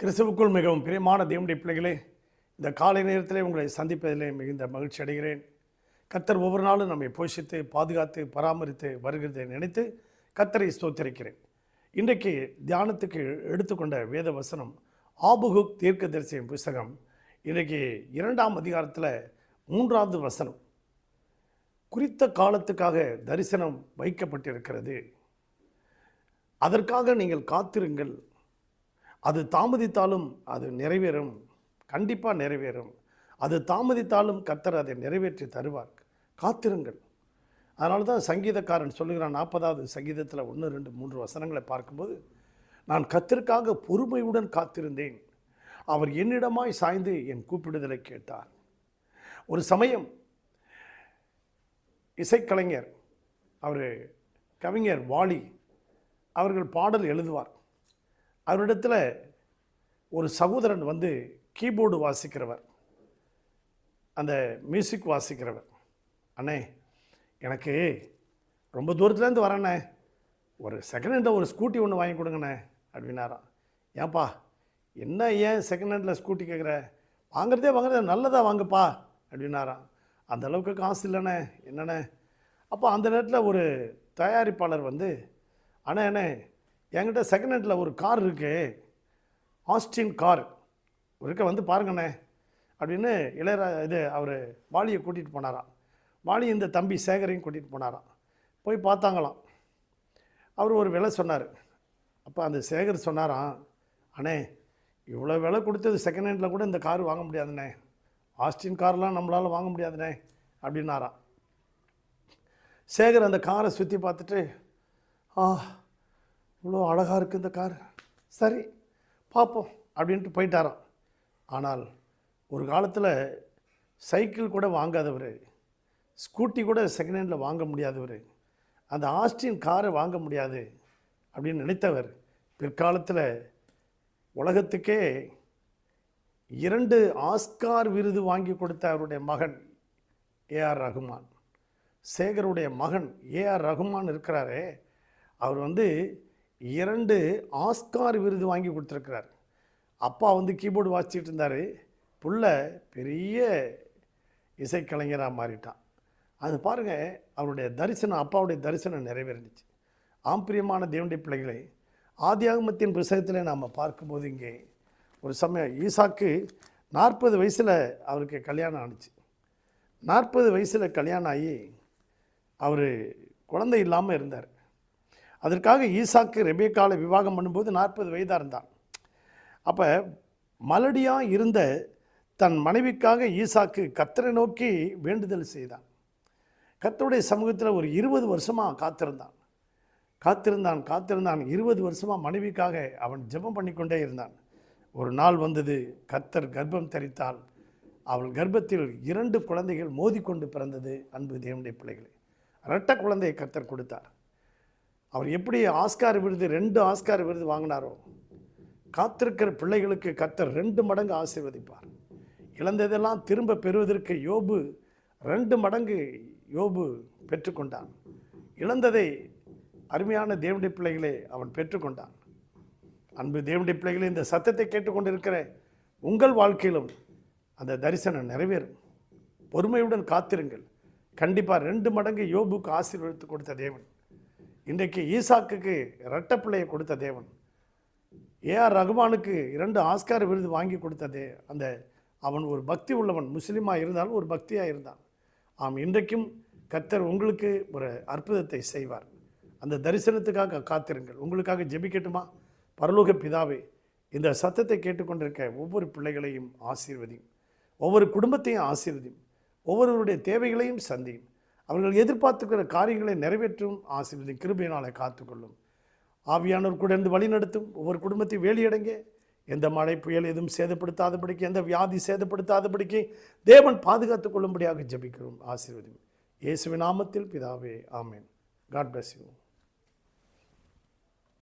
கிறிஸ்துவுக்குள் மிகவும் பிரியமான தேவனுடைய பிள்ளைகளே இந்த காலை நேரத்திலே உங்களை சந்திப்பதிலே மிகுந்த மகிழ்ச்சி அடைகிறேன். கத்தர் ஒவ்வொரு நாளும் நம்மை போஷித்து பாதுகாத்து பராமரித்து வருகிறதை நினைத்து கத்தரை ஸ்தோத்தரிக்கிறேன். இன்றைக்கு தியானத்துக்கு எடுத்துக்கொண்ட வேத வசனம் ஆபுகுக் தீர்க்கதரிசியின் புஸ்தகம் இன்றைக்கு இரண்டாம் அதிகாரத்தில் மூன்றாவது வசனம். குறித்த காலத்துக்காக தரிசனம் வைக்கப்பட்டிருக்கிறது. அதற்காக நீங்கள் காத்திருங்கள். அது தாமதித்தாலும் அது நிறைவேறும் கண்டிப்பாக நிறைவேறும். அது தாமதித்தாலும் கத்தர் அதை நிறைவேற்றி தருவார். காத்திருங்கள். அதனால தான் சங்கீதக்காரன் சொல்லுகிறான் நாற்பதாவது சங்கீதத்தில் ஒன்று ரெண்டு மூன்று வசனங்களை பார்க்கும்போது நான் கத்திற்காக பொறுமையுடன் காத்திருந்தேன். அவர் என்னிடமாய் சாய்ந்து என் கூப்பிடுதலை கேட்டார். ஒரு சமயம் இசைக்கலைஞர் அவர் கவிஞர் வாலி அவர்கள் பாடல் எழுதுவார். அவரிடத்தில் ஒரு சகோதரன் வந்து கீபோர்டு வாசிக்கிறவர். அந்த மியூசிக் வாசிக்கிறவர். அண்ணே எனக்கு ரொம்ப தூரத்துலேருந்து வரேண்ணே. ஒரு செகண்ட் ஹேண்டில் ஒரு ஸ்கூட்டி ஒன்று வாங்கி கொடுங்கண்ணே அப்படின்னாராம். ஏன்பா என்ன ஏன் செகண்ட் ஹேண்டில் ஸ்கூட்டி கேட்குற? வாங்குறதே வாங்குறதே நல்லதாக வாங்குப்பா அப்படின்னாராம். அந்த அளவுக்கு காசு இல்லைண்ணே என்னண்ணே? அப்போ அந்த நேரத்தில் ஒரு தயாரிப்பாளர் வந்து அண்ணே அண்ணே என்கிட்ட செகண்ட் ஹேண்டில் ஒரு கார் இருக்கு. ஆஸ்டின் கார் இருக்க வந்து பாருங்கண்ணே. அப்படின்னு இளையரா இது அவர் வாலியை கூட்டிகிட்டு போனாராம். வாலி இந்த தம்பி சேகரையும் கூட்டிகிட்டு போனாராம். போய் பார்த்தாங்களாம். அவர் ஒரு விலை சொன்னார். அப்போ அந்த சேகர் சொன்னாராம் அண்ணே இவ்வளோ விலை கொடுத்தது செகண்ட் ஹேண்டில் கூட இந்த கார் வாங்க முடியாதுண்ணே. ஆஸ்டின் கார்லாம் நம்மளால் வாங்க முடியாதுண்ணே அப்படின்னாராம். சேகர் அந்த காரை சுற்றி பார்த்துட்டு ஆ இவ்வளோ அழகாக இருக்குது இந்த கார். சரி பார்ப்போம் அப்படின்ட்டு போயிட்டாராம். ஆனால் ஒரு காலத்தில் சைக்கிள் கூட வாங்காதவர் ஸ்கூட்டி கூட செகண்ட் ஹேண்டில் வாங்க முடியாதவர் அந்த ஆஸ்டின் காரை வாங்க முடியாது அப்படின்னு நினைத்தவர் பிற்காலத்தில் உலகத்துக்கே இரண்டு ஆஸ்கார் விருது வாங்கி கொடுத்த அவருடைய மகன் ஏஆர் ரகுமான். சேகருடைய மகன் ஏஆர் ரகுமான் இருக்கிறாரே அவர் வந்து இரண்டு ஆஸ்கார் விருது வாங்கி கொடுத்துருக்கிறார். அப்பா வந்து கீபோர்டு வாசிச்சுட்டு இருந்தார். புள்ள பெரிய இசைக்கலைஞராக மாறிட்டான் அது பாருங்கள் அவருடைய தரிசனம் அப்பாவுடைய தரிசனம் நிறைவேறிடுச்சு ஆம்பிரியமான தேவனுடைய பிள்ளைகளை ஆதியாகமத்தின் புஸ்தகத்தில் நாம் பார்க்கும்போது இங்கே ஒரு சமயம் ஈசாக்கு நாற்பது வயசில் அவருக்கு கல்யாணம் ஆணுச்சு நாற்பது வயசில் கல்யாணம் ஆகி அவர் குழந்தை இல்லாமல் இருந்தார். அதற்காக ஈசாக்கு ரெபேக்காலை விவாகம் பண்ணும்போது நாற்பது வயதாக இருந்தான். அப்போ மலடியாக இருந்த தன் மனைவிக்காக ஈசாக்கு கத்தரை நோக்கி வேண்டுதல் செய்தான். கத்தருடைய சமூகத்தில் ஒரு இருபது வருஷமாக காத்திருந்தான். காத்திருந்தான் காத்திருந்தான். இருபது வருஷமாக மனைவிக்காக அவன் ஜெபம் பண்ணிக்கொண்டே இருந்தான். ஒரு நாள் வந்தது கத்தர் கர்ப்பம் தரித்தால் அவள் கர்ப்பத்தில் இரண்டு குழந்தைகள் மோதிக்கொண்டு பிறந்தது. அன்பு தேவனுடைய பிள்ளைகளை ரெட்ட குழந்தையை கத்தர் கொடுத்தார். அவர் எப்படி ஆஸ்கார் விருது ரெண்டு ஆஸ்கார் விருது வாங்கினாரோ காத்திருக்கிற பிள்ளைகளுக்கு கத்தர் ரெண்டு மடங்கு ஆசீர்வதிப்பார். இழந்ததெல்லாம் திரும்ப பெறுவதற்கு யோபு ரெண்டு மடங்கு யோபு பெற்றுக்கொண்டான். இழந்ததை அருமையான தேவனுடைய பிள்ளைகளே அவன் பெற்றுக்கொண்டான். அன்பு தேவனுடைய பிள்ளைகளே இந்த சத்தத்தை கேட்டுக்கொண்டிருக்கிற உங்கள் வாழ்க்கையிலும் அந்த தரிசனம் நிறைவேறும். பொறுமையுடன் காத்திருங்கள். கண்டிப்பாக ரெண்டு மடங்கு யோபுக்கு ஆசீர்வதித்து கொடுத்த தேவன். இன்றைக்கு ஈசாக்குக்கு இரட்ட பிள்ளையை கொடுத்த தேவன். ஏஆர் ரகுமானுக்கு இரண்டு ஆஸ்கார் விருது வாங்கி கொடுத்ததே அந்த அவன் ஒரு பக்தி உள்ளவன் முஸ்லீமாக இருந்தாலும் ஒரு பக்தியாக இருந்தான். ஆம் இன்றைக்கும் கத்தர் உங்களுக்கு ஒரு அற்புதத்தை செய்வார். அந்த தரிசனத்துக்காக காத்திருங்கள். உங்களுக்காக ஜெபிக்கட்டுமா? பரலோக பிதாவே இந்த சத்தத்தை கேட்டுக்கொண்டிருக்க ஒவ்வொரு பிள்ளைகளையும் ஆசீர்வதியும். ஒவ்வொரு குடும்பத்தையும் ஆசீர்வதியும். ஒவ்வொருவருடைய தேவைகளையும் சந்தியும். அவர்கள் எதிர்பார்த்துக்கிற காரியங்களை நிறைவேற்றும் ஆசிரியரின் கிருபையினாலே காத்துக்கொள்ளும். ஆவியானோர் கூட இருந்து வழிநடத்தும் ஒவ்வொரு குடும்பத்தையும் வேலியடங்க. எந்த மழை புயல் எதுவும் சேதப்படுத்தாதபடிக்கு எந்த வியாதி சேதப்படுத்தாதபடிக்கு தேவன் பாதுகாத்துக் கொள்ளும்படியாக ஜபிக்கிறோம். ஆசீர்வதி இயேசுவின் நாமத்தில் பிதாவே ஆமேன். God bless you